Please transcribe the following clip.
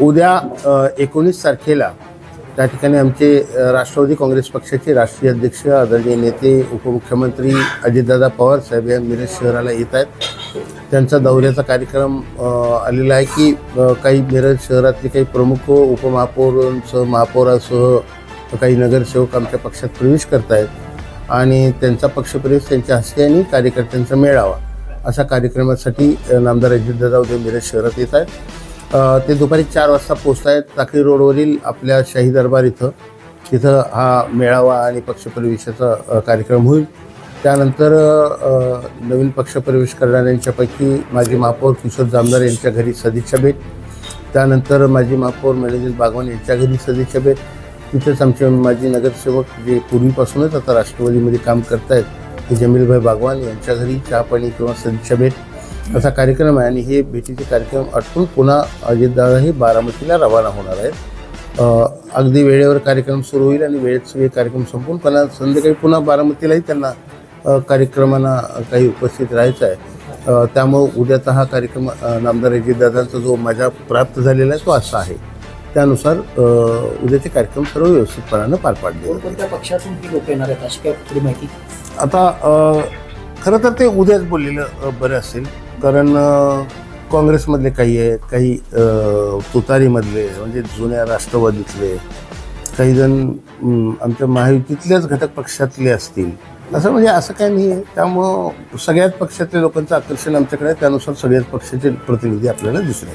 उद्या एकोणीस तारखेला त्या ठिकाणी आमचे राष्ट्रवादी काँग्रेस पक्षाचे राष्ट्रीय अध्यक्ष आदरणीय नेते उपमुख्यमंत्री अजितदादा पवार साहेब या मिरज शहराला येत आहेत. त्यांचा दौऱ्याचा कार्यक्रम आलेला आहे की काही मिरज शहरातले काही प्रमुख उपमहापौरांसह महापौरासह काही नगरसेवक आमच्या पक्षात प्रवेश करत आहेत आणि त्यांचा पक्षप्रवेश त्यांच्या हस्ते आणि कार्यकर्त्यांचा मेळावा अशा कार्यक्रमासाठी नामदार अजितदादा उद्या मिरज शहरात येत आहेत. ते दुपारी चार वाजता पोचत आहेत टाकळी रोडवरील आपल्या शाही दरबार इथं. तिथं हा मेळावा आणि पक्षप्रवेशाचा कार्यक्रम होईल. त्यानंतर नवीन पक्षप्रवेश करणाऱ्यांच्यापैकी माजी महापौर किशोर जामदार यांच्या घरी सदिच्छा भेट. त्यानंतर माजी महापौर मॅनेजर बागवान यांच्या घरी सदिच्छा भेट. तिथेच आमचे माजी नगरसेवक जे पूर्वीपासूनच आता राष्ट्रवादीमध्ये काम करत आहेत ते जमीलभाई बागवान यांच्या घरी चहापाणी किंवा सदिच्छा भेट. असा कार्यक्रम आहे आणि हे भेटीचे कार्यक्रम आटपून पुन्हा अजितदादा हे बारामतीला रवाना होणार आहेत. अगदी वेळेवर कार्यक्रम सुरू होईल आणि वेळेत सगळे कार्यक्रम संपून पुन्हा संध्याकाळी पुन्हा बारामतीलाही त्यांना कार्यक्रमांना काही उपस्थित राहायचं आहे. त्यामुळं उद्याचा हा कार्यक्रम नामदार अजितदादांचा जो माझा प्राप्त झालेला आहे तो असा आहे. त्यानुसार उद्याचे कार्यक्रम सर्व व्यवस्थितपणानं पार पाडले. कोणकोणत्या पक्षातून लोक येणार आहेत अशी काय माहिती? आता खरं तर ते उद्याच बोललेलं बरं असेल. कारण काँग्रेसमधले काही आहेत काही तुतारीमधले म्हणजे जुन्या राष्ट्रवादीतले काही जण आमच्या महायुतीतल्याच घटक पक्षातले असतील. असं म्हणजे असं काही नाही आहे त्यामुळं सगळ्याच पक्षातल्या लोकांचं आकर्षण आमच्याकडे त्यानुसार सगळ्याच पक्षाचे प्रतिनिधी आपल्याला दिसले